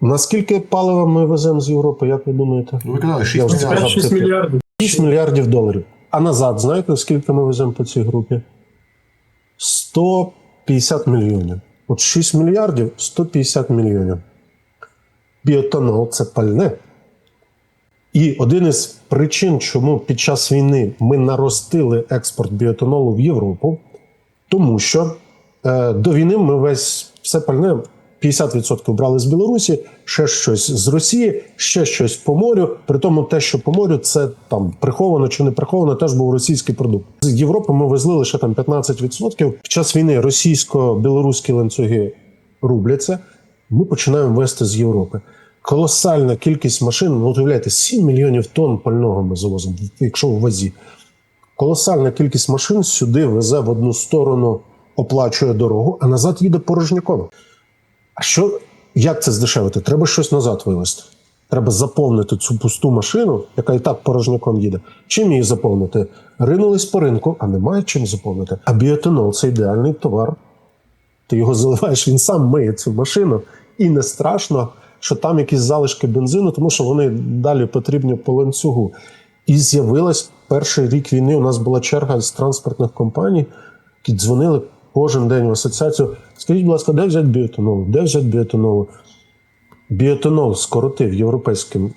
Наскільки палива ми веземо з Європи, як ви думаєте? Ви казали, 6 Я вже мільярдів. 5-6 мільярдів. 6 мільярдів доларів. А назад, знаєте, скільки ми веземо по цій групі? 150 мільйонів. От 6 мільярдів 150 мільйонів. Біотонол це пальне. І один із причин, чому під час війни ми наростили експорт біотонолу в Європу, тому що е, до війни ми весь все пальне 50% брали з Білорусі, ще щось з Росії, ще щось по морю. При тому те, що по морю, це там приховано чи не приховано, теж був російський продукт. З Європи ми везли лише там 15%. Під час війни російсько-білоруські ланцюги рубляться. Ми починаємо вести з Європи. Колосальна кількість машин, ну уявляєте, 7 мільйонів тонн пального ми завозимо, якщо в вазі. Колосальна кількість машин сюди везе в одну сторону, оплачує дорогу, а назад їде порожняком. А що, як це здешевити? Треба щось назад вивезти. Треба заповнити цю пусту машину, яка і так порожняком їде. Чим її заповнити? Ринулись по ринку, а немає чим заповнити. А біотонол це ідеальний товар. Ти його заливаєш, він сам миє цю машину, і не страшно, що там якісь залишки бензину, тому що вони далі потрібні по ланцюгу. І з'явилась перший рік війни. У нас була черга з транспортних компаній, які дзвонили кожен день в асоціацію. Скажіть, будь ласка, де взяти біотонолу? Де взяти біотонолу? Біотонол скоротив європейським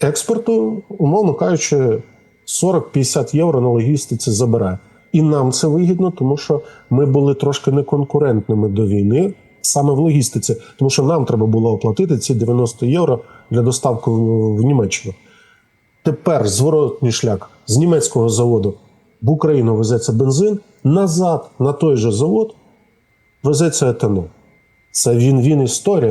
експорту, умовно кажучи, 40-50 євро на логістиці забирає. І нам це вигідно, тому що ми були трошки неконкурентними до війни саме в логістиці, тому що нам треба було оплатити ці 90 євро для доставки в Німеччину. Тепер зворотній шлях з німецького заводу в Україну везеться бензин, назад на той же завод везеться етанол. Це він він історія.